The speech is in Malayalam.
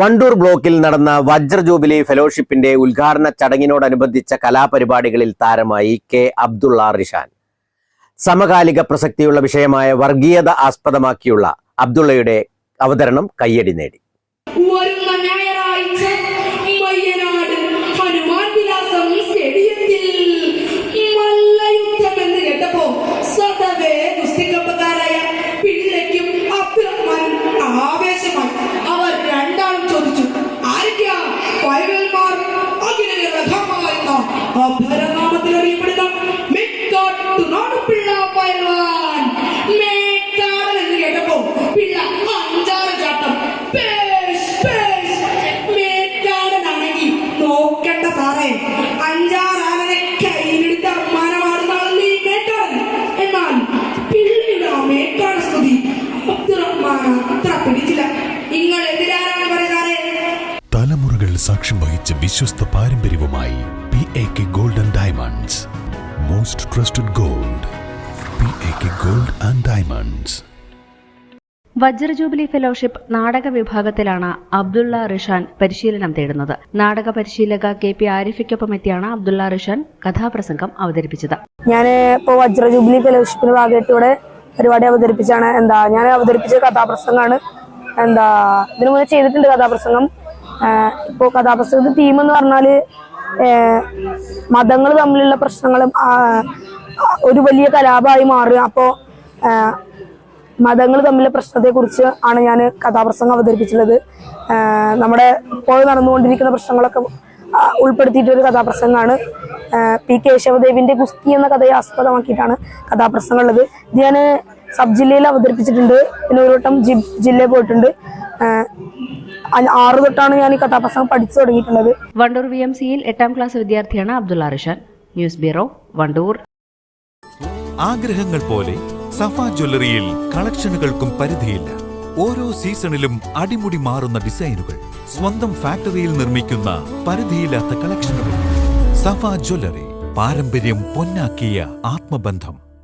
വണ്ടൂർ ബ്ലോക്കിൽ നടന്ന വജ്ര ജൂബിലി ഫെലോഷിപ്പിന്റെ ഉദ്ഘാടന ചടങ്ങിനോടനുബന്ധിച്ച കലാപരിപാടികളിൽ താരമായി കെ അബ്ദുള്ള റിഷാൻ. സമകാലിക പ്രസക്തിയുള്ള വിഷയമായ വർഗീയത ആസ്പദമാക്കിയുള്ള അബ്ദുള്ളയുടെ അവതരണം കയ്യടി നേടി. അഭരനാമത്തിൽ അറിയപ്പെടുന്ന മെക്കാട്ടുനാട് പിള്ള പൈൽവാൻ മേക്കാടൻ എന്ന് കേട്ടപ്പോ പിള്ള അഞ്ചാറ് ചാട്ടം. മേക്കാടനാണെങ്കിൽ നോക്കണ്ട സാറേ. അഞ്ചാറ് ആനനെ കയ്യിലെടുത്ത് അമ്മാനമാടുന്ന ആളല്ലേ ഈ എന്നാൽ പിള്ളയുടെ ആ മേക്കാട് സ്തുതി അബ്ദുറഹ്മാൻ അത്ര പിടിച്ചില്ല. നിങ്ങൾ എതിരാരാണ് പറയുന്നത് തലമുറകൾ സാക്ഷ്യം വഹിച്ച വിശ്വസ്ത പാരമ്പര്യവുമായി P A K gold and diamonds most trusted gold P A K gold and diamonds വജ്രജൂബിലി fellowship നാടക വിഭാഗത്തിലാണ് അബ്ദുള്ള റിഷാൻ പരിശീലനം തേടുന്നത്. നാടക പരിശീലക കെ പി ആരിഫയ്ക്കൊപ്പം എത്തിയാണ് അബ്ദുള്ള റിഷാൻ കഥാപ്രസംഗം അവതരിപ്പിച്ചത്. ഞാൻ ഇപ്പോൾ വജ്രജൂബിലി ഫെലോഷിപ്പിന് ഭാഗമായിട്ട് ഇവിടെ പരിപാടി അവതരിപ്പിച്ചാണ് എന്താ ഞാൻ അവതരിപ്പിച്ച കഥാപ്രസംഗമാണ് എന്താ ഇതിനു മുന്നേ ചെയ്തിട്ടുണ്ട് കഥാപ്രസംഗം. ഇപ്പോൾ കഥാപ്രസംഗത്തിന്റെ തീം എന്ന് പറഞ്ഞാൽ മതങ്ങൾ തമ്മിലുള്ള പ്രശ്നങ്ങളും ഒരു വലിയ കലാപമായി മാറുക. അപ്പോൾ മതങ്ങൾ തമ്മിലുള്ള പ്രശ്നത്തെക്കുറിച്ച് ആണ് ഞാൻ കഥാപ്രസംഗം അവതരിപ്പിച്ചിട്ടുള്ളത്. നമ്മുടെ ഇപ്പോൾ നടന്നുകൊണ്ടിരിക്കുന്ന പ്രശ്നങ്ങളൊക്കെ ഉൾപ്പെടുത്തിയിട്ടൊരു കഥാപ്രസംഗമാണ്. പി കേശവദേവിന്റെ ഗുസ്തി എന്ന കഥയെ ആസ്പദമാക്കിയിട്ടാണ് കഥാപ്രസംഗം ഉള്ളത്. ഇത് ഞാൻ സബ് ജില്ലയിൽ അവതരിപ്പിച്ചിട്ടുണ്ട്. പിന്നെ ഒരു വട്ടം ജില്ലയിൽ പോയിട്ടുണ്ട്. ആറ് തൊട്ടാണ് ഞാൻ ഈ കഥാപ്രസംഗം പഠിച്ചു തുടങ്ങിയിട്ടുള്ളത്. വണ്ടൂർ വി എം സിയിൽ എട്ടാം ക്ലാസ് വിദ്യാർത്ഥിയാണ് അബ്ദുള്ള റിഷാൻ ന്യൂസ് ബ്യൂറോ വണ്ടൂർ. ആഗ്രഹങ്ങൾ പോലെ സഫ ജ്വല്ലറിയിൽ കളക്ഷനുകൾക്കും പരിധിയില്ല. ഓരോ സീസണിലും അടിമുടി മാറുന്ന ഡിസൈനുകൾ സ്വന്തം ഫാക്ടറിയിൽ നിർമ്മിക്കുന്ന പരിധിയില്ലാത്ത കളക്ഷനുകൾ. സഫ ജ്വല്ലറി പാരമ്പര്യം പൊന്നാക്കിയ ആത്മബന്ധം.